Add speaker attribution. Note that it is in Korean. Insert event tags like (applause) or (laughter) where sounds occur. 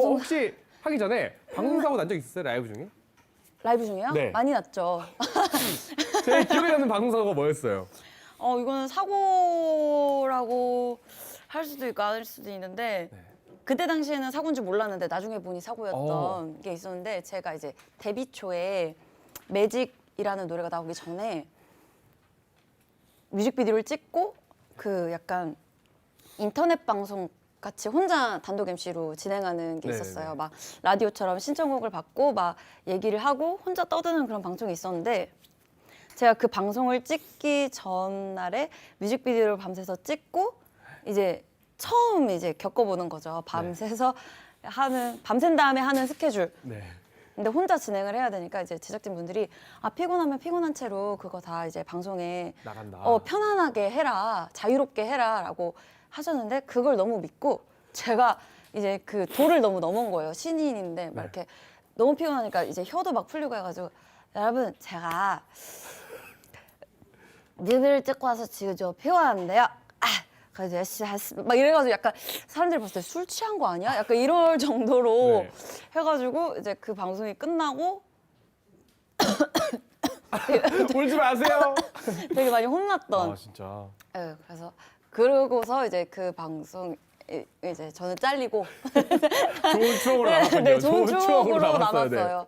Speaker 1: 어, 혹시 하기 전에 방송 사고 난 적 있었어요 라이브 중에?
Speaker 2: 라이브 중에요?
Speaker 1: 네.
Speaker 2: 많이 났죠. (laughs)
Speaker 1: 제일 기억에 남는 방송 사고가 뭐였어요?
Speaker 2: 어 이거는 사고라고 할 수도 있고 아닐 수도 있는데
Speaker 1: 네.
Speaker 2: 그때 당시에는 사고인 줄 몰랐는데 나중에 보니 사고였던
Speaker 1: 어.
Speaker 2: 게 있었는데 제가 이제 데뷔 초에 매직이라는 노래가 나오기 전에 뮤직비디오를 찍고 그 약간 인터넷 방송 같이 혼자 단독 MC로 진행하는 게
Speaker 1: 네,
Speaker 2: 있었어요.
Speaker 1: 네.
Speaker 2: 막 라디오처럼 신청곡을 받고 막 얘기를 하고 혼자 떠드는 그런 방송이 있었는데 제가 그 방송을 찍기 전날에 뮤직비디오를 밤새서 찍고 이제 처음 이제 겪어보는 거죠. 밤새서 하는 밤샌 다음에 하는 스케줄.
Speaker 1: 네.
Speaker 2: 근데 혼자 진행을 해야 되니까 이제 제작진 분들이 아 피곤하면 피곤한 채로 그거 다 이제 방송에
Speaker 1: 나간다.
Speaker 2: 어 편안하게 해라 자유롭게 해라라고 하셨는데 그걸 너무 믿고 제가 이제 그 도를 너무 넘은 거예요 신인인데 막
Speaker 1: 네.
Speaker 2: 이렇게 너무 피곤하니까 이제 혀도 막 풀리고 해가지고 여러분 제가 뮤비를 찍고 와서 지금 저 피곤한데요 아 그래서 열심히 했습니다 막 이래가지고 약간 사람들이 봤을 때 술 취한 거 아니야 약간 이럴 정도로
Speaker 1: 네.
Speaker 2: 해가지고 이제 그 방송이 끝나고 (laughs)
Speaker 1: 울지 마세요.
Speaker 2: 되게 많이 혼났던
Speaker 1: 아 진짜.
Speaker 2: 네, 그래서 그러고서 이제 그 방송 이- 이제 저는 잘리고
Speaker 1: 좋은 추억으로 남았군요. (laughs)
Speaker 2: 네, 좋은
Speaker 1: 추억으로 네.
Speaker 2: 남았어요.